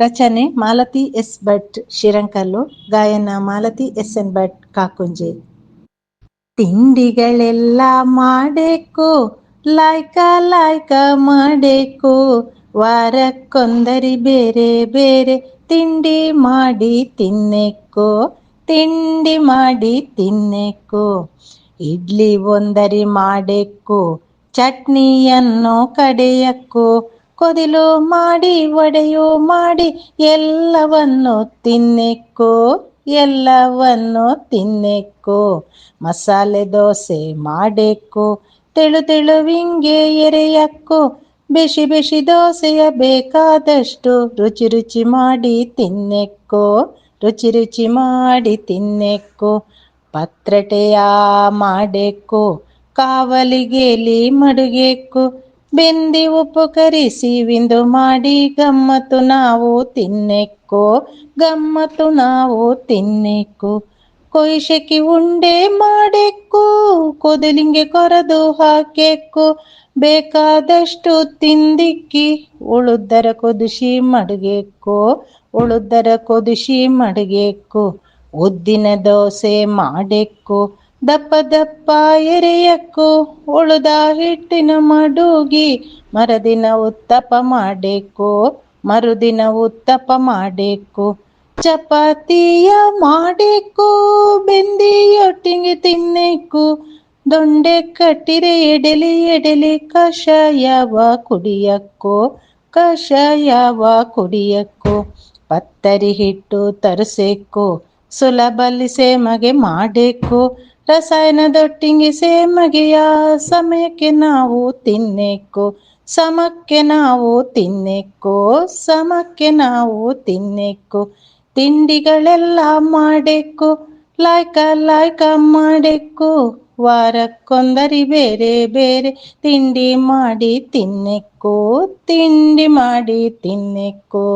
ರಚನೆ ಮಾಲತಿ ಎಸ್ ಭಟ್ ಶಿರಂಕಲ್ಲು ಗಾಯನ Malathi S N Bhat Kakunje ತಿಂಡಿಗಳೆಲ್ಲ ಮಾಡೇಕು ಲಾಯ್ಕ ಲಾಯ್ಕ ಮಾಡೇಕು ವಾರಕ್ಕೊಂದರಿ ಬೇರೆ ಬೇರೆ ತಿಂಡಿ ಮಾಡಿ ತಿನ್ನೆಕ್ಕೋ ತಿಂಡಿ ಮಾಡಿ ತಿನ್ನೆಕ್ಕೋ ಇಡ್ಲಿ ಒಂದರಿ ಮಾಡೇಕು ಚಟ್ನಿಯನ್ನು ಕಡೆಯಕ್ಕೋ ಕೊದಿಲು ಮಾಡಿ, ಒಡೆಯು ಮಾಡಿ, ಎಲ್ಲವನ್ನು ತಿನ್ನೆಕ್ಕೋ ಎಲ್ಲವನ್ನು ತಿನ್ನೆಕ್ಕೋ, ಮಸಾಲೆ ದೋಸೆ ಮಾಡೇಕು ತೆಳು ವಿಂಗೆ ಎರೆಯಕ್ಕು, ಬಿಸಿ ಬಿಸಿ ದೋಸೆಯ ಬೇಕಾದಷ್ಟು ರುಚಿ ರುಚಿ ಮಾಡಿ ತಿನ್ನೆಕ್ಕೋ, ರುಚಿ ರುಚಿ ಮಾಡಿ ತಿನ್ನೆಕ್ಕೋ, ಪತ್ರಟೆಯ ಮಾಡೆಕ್ಕೋ, ಕಾವಲಿಗೆಲಿ ಮಡುಗೇಕು ಬೆಂದಿ ಉಪ್ಪು ಕರಿಸಿ ವಿಂದು ಮಾಡಿ ಗಮ್ಮತ್ತು ನಾವು ತಿನ್ನೆಕ್ಕೋ, ಗಮ್ಮತ್ತು ನಾವು ತಿನ್ನೆಕ್ಕೋ. ಕೊಯ್ಶಕ್ಕಿ ಉಂಡೆ ಮಾಡೆಕ್ಕೋ, ಕೊದಲಿಂಗೆ ಕೊರದು ಹಾಕೆಕ್ಕು. ಬೇಕಾದಷ್ಟು ತಿಂದಿಕ್ಕಿ ಉಳುದರ ಕೊದಿಸಿ ಮಡಗೇಕು ಉಳುದರ ಕೊದಿಸಿ ಮಡಗೇಕು ಉದ್ದಿನ ದೋಸೆ ಮಾಡೇಕು ದಪ್ಪ ದಪ್ಪ ಎರೆಯಕ್ಕು ಉಳುದ ಹಿಟ್ಟಿನ ಮಡುಗಿ ಮರದಿನ ಉತ್ತಪ ಮಾಡೇಕು, ಮರುದಿನ ಉತ್ತಪ ಮಾಡಬೇಕು ಚಪಾತಿಯ ಮಾಡೇಕು, ಬೆಂದಿಯೊಟ್ಟಿಗೆ ತಿನ್ನೇಕು. ದೊಂಡೆ ಕಟ್ಟಿರೆ ಎಡೆಲಿ ಎಡೆಲಿ ಕಷಾಯವ ಕುಡಿಯಕ್ಕೋ ಕಷಾಯವ ಕುಡಿಯಕ್ಕೋ. ಪತ್ತರಿ ಹಿಟ್ಟು ತರಿಸೇಕೋ ಸುಲಭಲ್ಲಿ ಸೇಮಗೆ ಮಾಡೇಕು. ರಸಾಯನದೊಟ್ಟಿಗೆ ಸೇಮಗೆಯ ಸಮಯಕ್ಕೆ ನಾವು ತಿನ್ನೆಕ್ಕೋ ಸಮಕ್ಕೆ ನಾವು ತಿನ್ನೆಕ್ಕೋ ಸಮಕ್ಕೆ ನಾವು ತಿನ್ನೆಕ್ಕೋ ತಿಂಡಿಗಳೆಲ್ಲ ಮಾಡಬೇಕು ಲಾಯ್ಕ ಲಾಯ್ಕ ಮಾಡಬೇಕು ವಾರಕ್ಕೊಂದರಿ ಬೇರೆ ಬೇರೆ ತಿಂಡಿ ಮಾಡಿ ತಿನ್ನೆಕ್ಕೋ ತಿಂಡಿ ಮಾಡಿ ತಿನ್ನೆಕ್ಕೋ